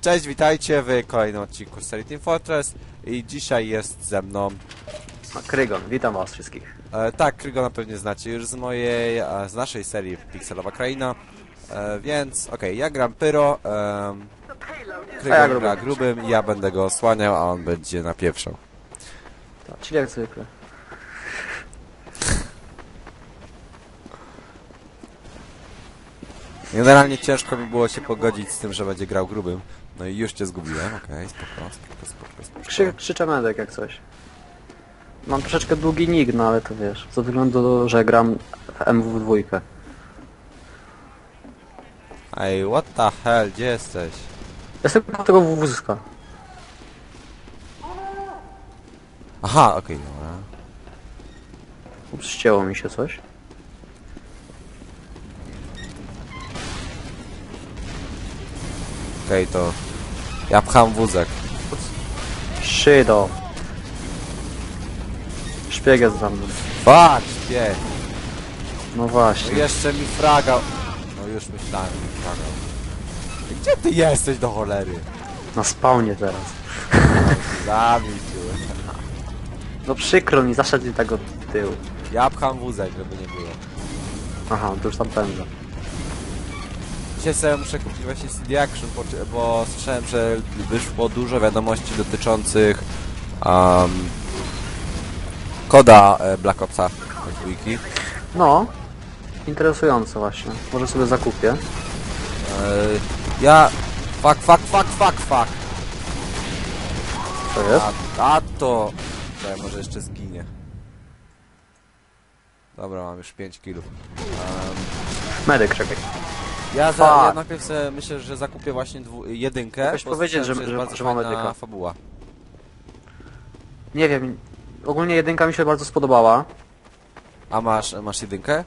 Cześć, witajcie w kolejnym odcinku serii Team Fortress i dzisiaj jest ze mną, Krygon, witam was wszystkich. e, tak, Krygona pewnie znacie już z mojej, z naszej serii Pixelowa Kraina, e, więc okej, ja gram Pyro, e, Krygon ja gra grubym. ja będę go osłaniał, a on będzie napieprzał. Tak, czyli jak zwykle. Generalnie ciężko mi było się pogodzić z tym, że będzie grał grubym, no i już cię zgubiłem, okej, spoko, spoko, spoko, spoko. Krzy, krzyczę medek jak coś. Mam troszeczkę długi nick, no ale to wiesz, ze względu, że gram w MW2. Ej, what the hell, gdzie jesteś? Jestem do tego wózka. Aha, okej, dobra. Ups, ścięło mi się coś. Okej, to ja pcham wózek. Szydo. Szpieg jest za mną. Fuck, śpię. No No właśnie. jeszcze mi fragał. No już myślałem, że mi fragał. Gdzie ty jesteś do cholery? Na spawnie teraz. Zabij cię. No przykro mi, zaszedł mi tak od tyłu. Ja pcham wózek, żeby nie było. Aha, to już tam pędzę. Dzisiaj sobie muszę kupić właśnie CD Action, bo, bo słyszałem, że wyszło dużo wiadomości dotyczących um, koda e, Black Opsa dwójki. No. Interesujące właśnie. Może sobie zakupię. E, ja... Fuck, fuck, fuck, fuck, fuck. To jest? A, a to... Czekaj, może jeszcze zginie. Dobra, mam już 5 kilów. Um, Medyk, czekaj. Ja, za, ja Fuck. najpierw sobie myślę, że zakupię właśnie dwu, jedynkę. Bo powiedzieć, słyszałem, że- jest że- bardzo że ma fajna medyka. fabuła. Nie wiem. Ogólnie jedynka mi się bardzo spodobała. A masz, masz jedynkę?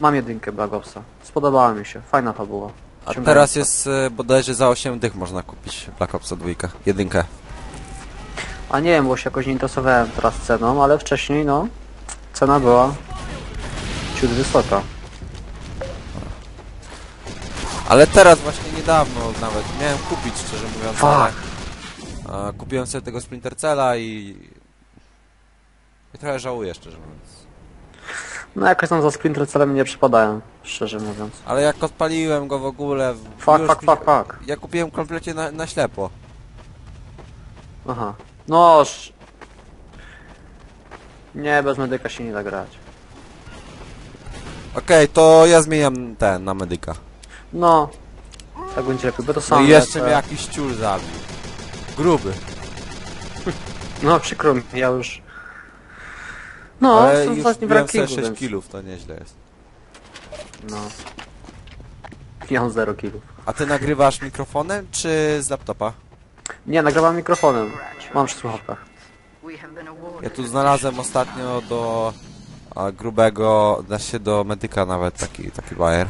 Mam jedynkę Black Opsa. Spodobała mi się. Fajna fabuła. A teraz jest e, bodajże za 8 dych można kupić Black Opsa dwójkę. Jedynkę. A nie wiem, bo się jakoś nie interesowałem teraz ceną, ale wcześniej no... Cena była... Ciut wysoka. Ale teraz właśnie niedawno nawet miałem kupić, szczerze mówiąc, ale... A, kupiłem sobie tego Splinter Cella i... I trochę żałuję, szczerze mówiąc. No jakoś tam za Splinter celem nie przypadają, szczerze mówiąc. Ale jak odpaliłem go w ogóle... w- Fuck, fuck, fuck, fuck. Ja kupiłem kompletnie na, na ślepo. Aha. No... sz- Nie, bez medyka się nie da grać. Okej, to ja zmieniam ten na medyka. No... Tak będzie lepiej, bo to No sam i jeszcze mnie jakiś ciul zabił. Gruby. No przykro mi, ja już... No, Ale są już ostatni w sobie rankingu, 6 więc... kilów, to nieźle jest. No. Ja mam 0 killów. A ty nagrywasz mikrofonem, czy z laptopa? Nie, nagrywam mikrofonem. Mam przy słuchawkach. Ja tu znalazłem ostatnio do a, grubego, da się do medyka nawet taki, taki bajer.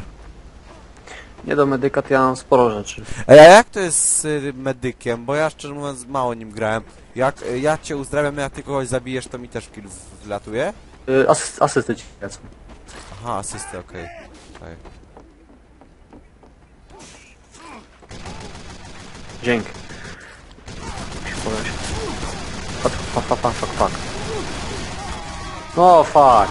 Nie do medyka, to ja mam sporo rzeczy. Ej, a jak to jest z y, medykiem? Bo ja szczerze mówiąc mało nim grałem. Jak y, ja cię uzdrawiam, jak ty kogoś zabijesz, to mi też kill w- wlatuje? Y, asy asysty ci lecą. Aha, asysty, okej. Okej. Dzięki. Się Fuck, fuck, fuck, fuck, fuck, fuck. No fuck.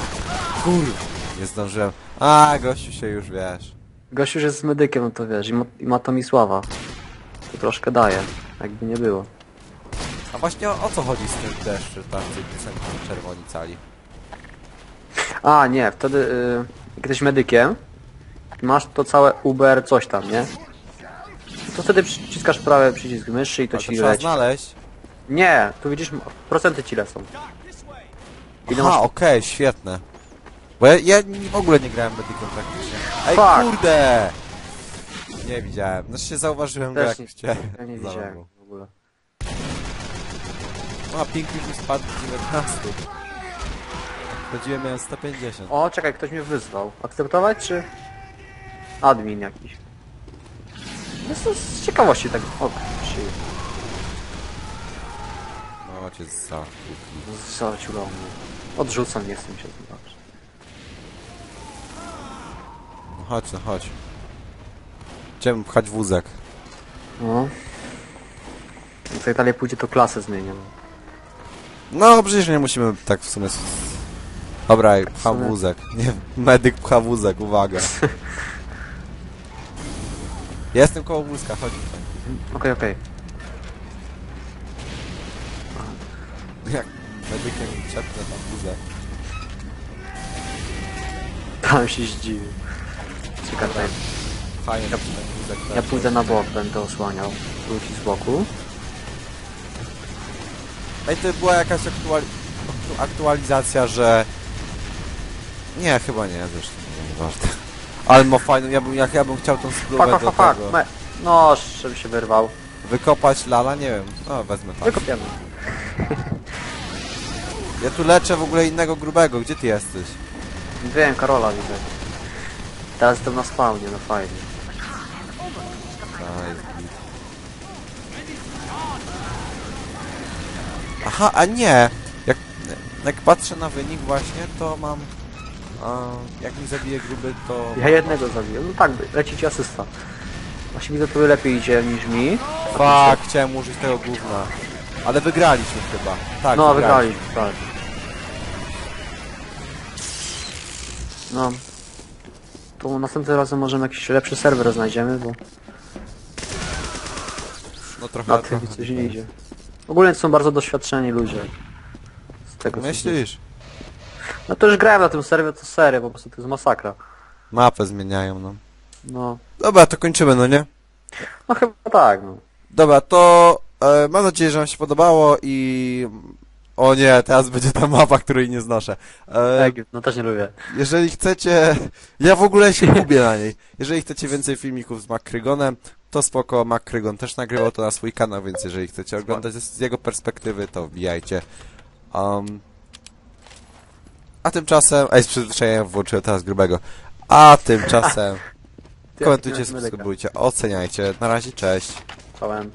Nie zdążyłem. A, gościu się już wiesz. Gościu już jest z medykiem, no to wiesz, i ma, i ma to mi sława. To troszkę daje, jakby nie było. A właśnie o, o co chodzi z tym że tacy są czerwoni cali? A, nie, wtedy y, jak jesteś medykiem, masz to całe Uber coś tam, nie? To wtedy przyciskasz prawy przycisk myszy i to Ale to ci trzeba leci. znaleźć. Nie, tu widzisz, procenty ci lecą. Ile Aha, masz- okej, świetne. Bo ja, ja w ogóle nie grałem medykiem praktycznie. Ej, Fuck. kurde! Nie widziałem. No się zauważyłem go Też jak nie- cię Ja nie widziałem w ogóle. No, a ping już mi spadł z 19. Chodziłem miałem 150. O, czekaj, ktoś mnie wyzwał. Akceptować czy... Admin jakiś. No to z ciekawości tak... O, przyjdzie. No cię za... Zaciulał mnie. Odrzucam, nie chcę mi się zobaczyć. No chodź, no chodź. Chciałem pchać wózek. No. Jak tak dalej pójdzie, to klasę zmienię. No, przecież nie musimy tak w sumie... Dobra, pcha sumie- wózek. Nie, medyk pcha wózek, uwaga. Jestem koło wózka, chodź tutaj. Okej, okej. Jak medykiem trzepnę tam wózek. Tam się zdziwił. Czekaj. Fajnie, ja, ten wózek. Ja tak. pójdę na bok, będę osłaniał. Wróci z boku. Ej, to była jakaś aktuali... aktualizacja, że... Nie, chyba nie, zresztą nie ważne. Ale ma fajną, ja bym, jak ja bym chciał tą fuck, do fuck. tego... No, żeby się wyrwał. Wykopać lala, nie wiem. No, wezmę tak. Wykopiemy. Ja tu leczę w ogóle innego grubego, gdzie ty jesteś? Wiem, Karola widzę. Teraz jestem na spawnie, no fajnie. Aha, a nie! Jak, jak patrzę na wynik właśnie, to mam... A, jak mi zabije gruby, to... Ja jednego zabiję. No tak, leci ci asysta. Właśnie widzę, to lepiej idzie niż mi. Fuck, chciałem użyć tego gówna. Ale wygraliśmy chyba. Tak, No, wygraliśmy, tak. No. To następnym razem możemy jakiś lepszy serwer znajdziemy, bo No trochę... na tym trochę coś nie idzie. Ogólnie to są bardzo doświadczeni ludzie. Z tego co Myślisz? No to już grałem na tym serwie, to serio, po prostu to jest masakra. Mapę zmieniają, no. No. Dobra, to kończymy, no nie? No chyba tak, no. Dobra, to e, mam nadzieję, że wam się podobało i... O nie, teraz będzie ta mapa, której nie znoszę. E, Egipt, no też nie lubię. Jeżeli chcecie... Ja w ogóle się gubię na niej. Jeżeli chcecie więcej filmików z MacKrygonem, to spoko, MacKrygon też nagrywał to na swój kanał, więc jeżeli chcecie oglądać z jego perspektywy, to wbijajcie. Um, a tymczasem... Ej, z przyzwyczajenia włączyłem teraz grubego. A tymczasem... Ty, Komentujcie, subskrybujcie, oceniajcie. Na razie, cześć. Czołem.